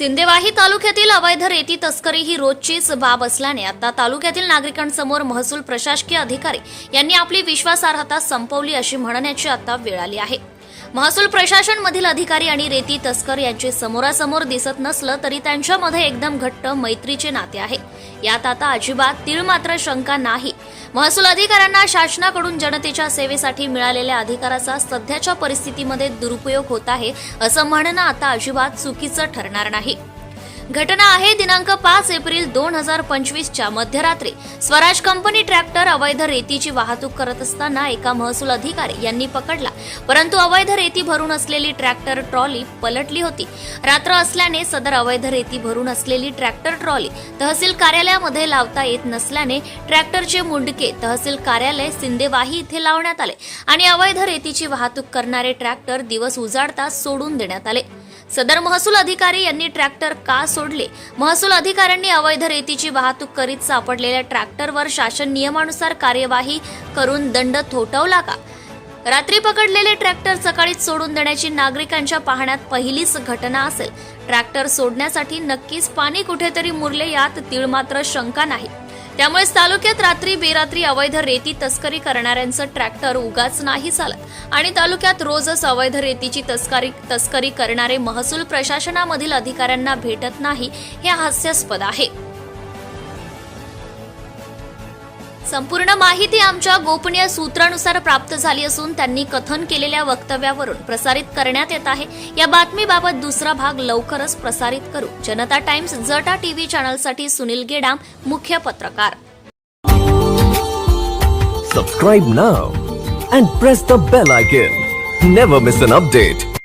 सिंदेवाही तालुक्यातील अवैध रेती तस्करी ही रोजचीच बाब असल्याने आता तालुक्यातील नागरिकांसमोर महसूल प्रशासकीय अधिकारी यांनी आपली विश्वासार्हता संपवली अशी म्हणण्याची आता वेळ आली आहे. महसूल प्रशासन मधील अधिकारी आणि रेती तस्कर यांचे समोरासमोर दिसत नसलं तरी त्यांच्यामध्ये एकदम घट्ट मैत्रीचे नाते आहे. यात आता अजिबात तीळ मात्र शंका नाही. महसूल अधिकाऱ्यांना शासनाकडून जनतेच्या सेवेसाठी मिळालेल्या अधिकाराचा सध्याच्या परिस्थितीमध्ये दुरुपयोग होत आहे असं म्हणणं आता अजिबात चुकीचं ठरणार नाही. घटना आहे दिनांक पाच एप्रिल दोन हजार पंचवीसच्या मध्यरात्री. स्वराज कंपनी ट्रॅक्टर अवैध रेतीची वाहतूक करत असताना एका महसूल अधिकारी यांनी पकडला. परंतु अवैध रेती भरून असलेली ट्रॅक्टर ट्रॉली पलटली होती. रात्र असल्याने सदर अवैध रेती भरून असलेली ट्रॅक्टर ट्रॉली तहसील कार्यालयामध्ये लावता येत नसल्याने ट्रॅक्टरचे मुंडके तहसील कार्यालय सिंदेवाही इथे लावण्यात आले आणि अवैध रेतीची वाहतूक करणारे ट्रॅक्टर दिवस उजाडताच सोडून देण्यात आले. सदर महसूल अधिकारी यांनी ट्रॅक्टर का सोडले? महसूल अधिकाऱ्यांनी अवैध रेतीची वाहतूक करीत सापडलेल्या ट्रॅक्टरवर शासन नियमानुसार कार्यवाही करून दंड थोटवला का? रात्री पकडलेले ट्रॅक्टर सकाळीच सोडून देण्याची नागरिकांच्या पाहण्यात पहिलीच घटना असेल. ट्रॅक्टर सोडण्यासाठी नक्कीच पाणी कुठेतरी मुरले यात तीळ मात्र शंका नाही. त्यामुळेच तालुक्यात रात्री बेरात्री अवैध रेती तस्करी करणाऱ्यांचं ट्रॅक्टर उगाच नाही चालत. आणि तालुक्यात रोजच अवैध रेतीची तस्करी तस्करी करणारे महसूल प्रशासनामधील अधिकाऱ्यांना भेटत नाही हे हास्यास्पद आहे. संपूर्ण माहिती आमच्या गोपनीय सूत्रानुसार प्राप्त झाली असून त्यांनी कथन केलेल्या वक्तव्यावरून प्रसारित करण्यात येत आहे. या बातमीबाबत दुसरा भाग लवकरच प्रसारित करू. जनता टाइम्स जटा टीव्ही चॅनलसाठी सुनील गेडाम मुख्य पत्रकार. Subscribe now and press the bell icon never miss an update